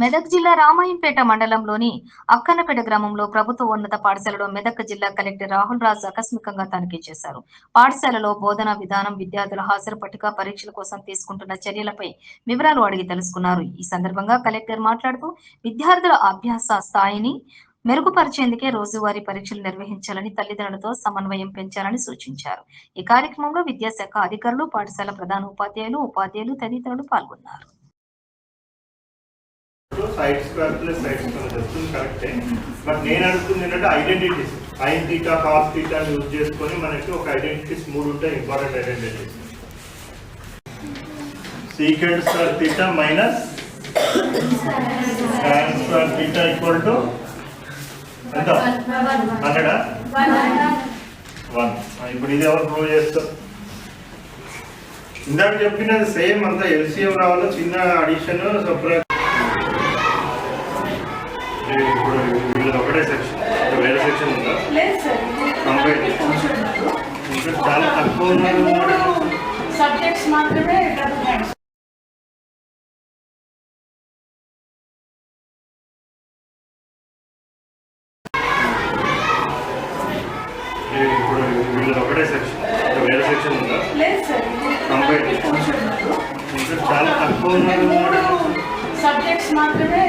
మెదక్ జిల్లా రామాయంపేట మండలంలోని అక్కనపేట గ్రామంలో ప్రభుత్వ ఉన్నత పాఠశాలలో మెదక్ జిల్లా కలెక్టర్ రాహుల్ రాజ్ ఆకస్మికంగా తనిఖీ చేశారు. పాఠశాలలో బోధనా విధానం విద్యార్థుల హాజరు పట్టిక పరీక్షల కోసం తీసుకుంటున్న చర్యలపై వివరాలు అడిగి తెలుసుకున్నారు. ఈ సందర్భంగా కలెక్టర్ మాట్లాడుతూ విద్యార్థుల అభ్యాస స్థాయిని మెరుగుపరిచేందుకే రోజువారీ పరీక్షలు నిర్వహించాలని తల్లిదండ్రులతో సమన్వయం పెంచాలని సూచించారు. ఈ కార్యక్రమంలో విద్యాశాఖ అధికారులు పాఠశాల ప్రధాన ఉపాధ్యాయులు ఉపాధ్యాయులు తదితరులు పాల్గొన్నారు. Side square plus side square వస్తుంది కరెక్టే బట్ నేను అడుగుతుంది ఏంటంటే identities sine theta cos theta use చేసుకొని మనకి ఒక ఐడెంటిటీస్ మూడు ఉంటాయి important identities secant square theta minus sine square theta equal to ఎంత? హండ్రెడా? వన్. ఇప్పుడు ఇది ఎవరు ప్రూవ్ చేస్తారు? ఇందాక చెప్పినది సేమ్ అంతా ఎల్సీఎం రావాలో చిన్న అడిషన్ సపరేట్ వీళ్ళది ఒకటే సెక్షన్ వేరే సెక్షన్ ఉందా? ఇది ఇంకా చాలా తక్కువ సబ్జెక్ట్స్ మాత్రమే ఇప్పుడు వీళ్ళది ఒకటే సెక్షన్ వేరే సెక్షన్ ఉందా? లేదు సార్ ఇది కంబైన్ కూర్చున్నారు. ఇంకా చాలా తక్కువ సబ్జెక్ట్స్ మాత్రమే